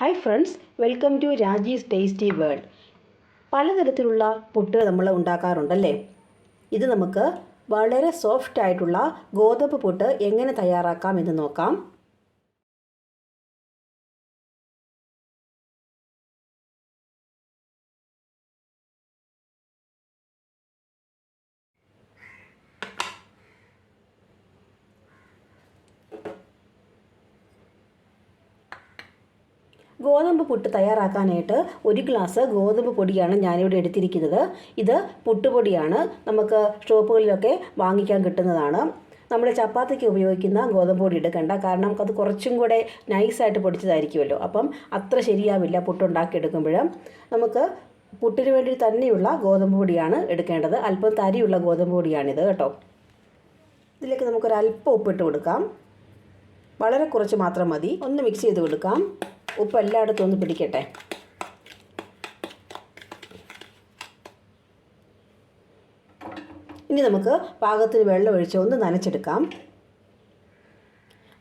Hi friends welcome to Raji's tasty world പലതരത്തിലുള്ള പുട്ട് നമ്മൾ ഉണ്ടാക്കാറുണ്ടല്ലേ? ഇത് നമുക്ക് വളരെ സോഫ്റ്റ് ആയിട്ടുള്ള ഗോതമ്പ് പുട്ട് എങ്ങനെ തയ്യാറാക്കാം എന്ന് നോക്കാം. ഗോതമ്പ് പുട്ട് തയ്യാറാക്കാനായിട്ട് ഒരു ഗ്ലാസ് ഗോതമ്പ് പൊടിയാണ് ഞാനിവിടെ എടുത്തിരിക്കുന്നത്. ഇത് പുട്ടുപൊടിയാണ് നമുക്ക് ഷോപ്പുകളിലൊക്കെ വാങ്ങിക്കാൻ കിട്ടുന്നതാണ്. നമ്മൾ ചപ്പാത്തിക്ക് ഉപയോഗിക്കുന്ന ഗോതമ്പ് പൊടി എടുക്കണ്ട. കാരണം അത് കുറച്ചും കൂടെ നൈസായിട്ട് പൊടിച്ചതായിരിക്കുമല്ലോ. അപ്പം അത്ര ശരിയാവില്ല പുട്ടുണ്ടാക്കിയെടുക്കുമ്പോൾ. നമുക്ക് പുട്ടിന് വേണ്ടി തന്നെയുള്ള ഗോതമ്പ് പൊടിയാണ് എടുക്കേണ്ടത്. അല്പം തരിയുള്ള ഗോതമ്പ് പൊടിയാണിത് കേട്ടോ. ഇതിലേക്ക് നമുക്കൊരു അല്പം ഉപ്പിട്ട് കൊടുക്കാം. വളരെ കുറച്ച് മാത്രം മതി. ഒന്ന് മിക്സ് ചെയ്ത് കൊടുക്കാം. ഉപ്പ് എല്ലായിടത്തും ഒന്ന് പിടിക്കട്ടെ. ഇനി നമുക്ക് പാകത്തിന് വെള്ളം ഒഴിച്ച് ഒന്ന് നനച്ചെടുക്കാം.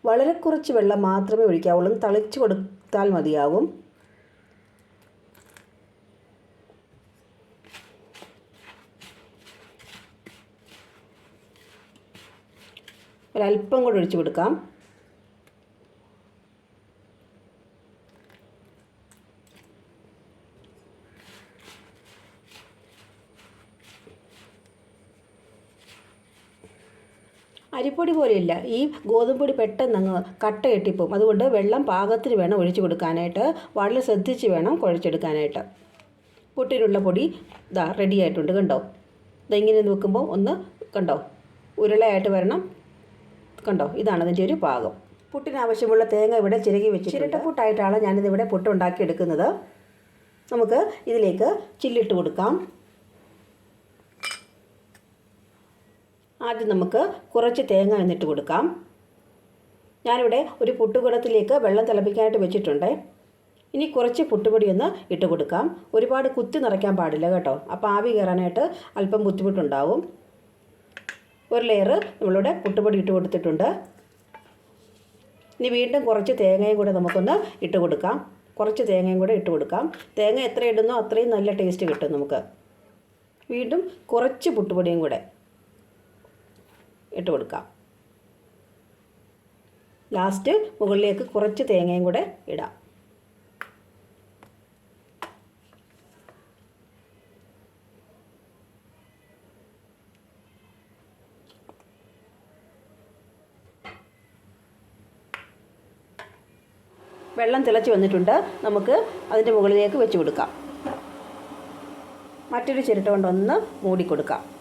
വളരെ കുറച്ച് വെള്ളം മാത്രമേ ഒഴിക്കാവുള്ളൂ. തളിച്ച് കൊടുത്താൽ മതിയാവും. ഒരല്പം കൂടെ ഒഴിച്ചു കൊടുക്കാം. അരിപ്പൊടി പോലെയില്ല. ഈ ഗോതമ്പൊടി പെട്ടെന്ന് അങ്ങ് കട്ട കെട്ടിപ്പോവും അതുകൊണ്ട് വെള്ളം പാകത്തിന് വേണം ഒഴിച്ചു കൊടുക്കാനായിട്ട്. വളരെ ശ്രദ്ധിച്ച് വേണം കുഴച്ചെടുക്കാനായിട്ട്. പുട്ടിനുള്ള പൊടി ഇതാ റെഡി ആയിട്ടുണ്ട്. കണ്ടോ? ഇതെങ്ങനെ നോക്കുമ്പോൾ ഒന്ന് കണ്ടോ? ഉരുളയായിട്ട് വരണം. കണ്ടോ? ഇതാണ് അതിന്റെ ഒരു പാകം. പുട്ടിനാവശ്യമുള്ള തേങ്ങ ഇവിടെ ചിരകി വെച്ച് ചിരട്ടപ്പുട്ടായിട്ടാണ് ഞാനിതിവിടെ പുട്ടുണ്ടാക്കിയെടുക്കുന്നത്. നമുക്ക് ഇതിലേക്ക് ചില്ലിട്ട് കൊടുക്കാം. ആദ്യം നമുക്ക് കുറച്ച് തേങ്ങ എന്നിട്ട് കൊടുക്കാം. ഞാനിവിടെ ഒരു പുട്ടുകുടത്തിലേക്ക് വെള്ളം തിളപ്പിക്കാനായിട്ട് വെച്ചിട്ടുണ്ട്. ഇനി കുറച്ച് പുട്ടുപൊടി ഒന്ന് ഇട്ട് കൊടുക്കാം. ഒരുപാട് കുത്തി നിറയ്ക്കാൻ പാടില്ല കേട്ടോ. അപ്പോൾ ആവി കയറാനായിട്ട് അല്പം ബുദ്ധിമുട്ടുണ്ടാവും. ഒരു ലെയർ നമ്മളിവിടെ പുട്ടുപൊടി ഇട്ട് കൊടുത്തിട്ടുണ്ട്. ഇനി വീണ്ടും കുറച്ച് തേങ്ങയും കൂടെ നമുക്കൊന്ന് ഇട്ട് കൊടുക്കാം. കുറച്ച് തേങ്ങയും കൂടെ ഇട്ട് കൊടുക്കാം. തേങ്ങ എത്ര ഇടുന്നോ അത്രയും നല്ല ടേസ്റ്റ് കിട്ടും നമുക്ക്. വീണ്ടും കുറച്ച് പുട്ടുപൊടിയും കൂടെ. ഇട്ട് കൊടുക്കാം. ലാസ്റ്റ് മുകളിലേക്ക് കുറച്ച് തേങ്ങയും കൂടെ ഇടാം. വെള്ളം തിളച്ച് വന്നിട്ടുണ്ട്. നമുക്ക് അതിന്റെ മുകളിലേക്ക് വെച്ച് കൊടുക്കാം. മറ്റൊരു ചിരട്ട കൊണ്ടൊന്ന് മൂടിക്കൊടുക്കാം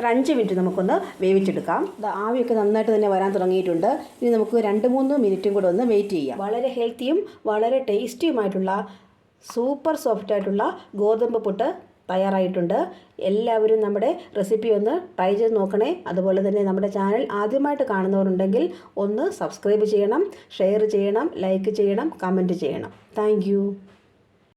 ഒരു അഞ്ച് മിനിറ്റ് നമുക്കൊന്ന് വേവിച്ചെടുക്കാം. ആവിയൊക്കെ നന്നായിട്ട് തന്നെ വരാൻ തുടങ്ങിയിട്ടുണ്ട്. ഇനി നമുക്ക് രണ്ട് മൂന്ന് മിനിറ്റും കൂടെ ഒന്ന് വെയിറ്റ് ചെയ്യാം. വളരെ ഹെൽത്തിയും വളരെ ടേസ്റ്റിയുമായിട്ടുള്ള സൂപ്പർ സോഫ്റ്റ് ആയിട്ടുള്ള ഗോതമ്പ് പുട്ട് തയ്യാറായിട്ടുണ്ട്. എല്ലാവരും നമ്മുടെ റെസിപ്പി ഒന്ന് ട്രൈ ചെയ്ത് നോക്കണേ. അതുപോലെ തന്നെ നമ്മുടെ ചാനൽ ആദ്യമായിട്ട് കാണുന്നവരുണ്ടെങ്കിൽ ഒന്ന് സബ്സ്ക്രൈബ് ചെയ്യണം ഷെയർ ചെയ്യണം ലൈക്ക് ചെയ്യണം കമന്റ് ചെയ്യണം. താങ്ക്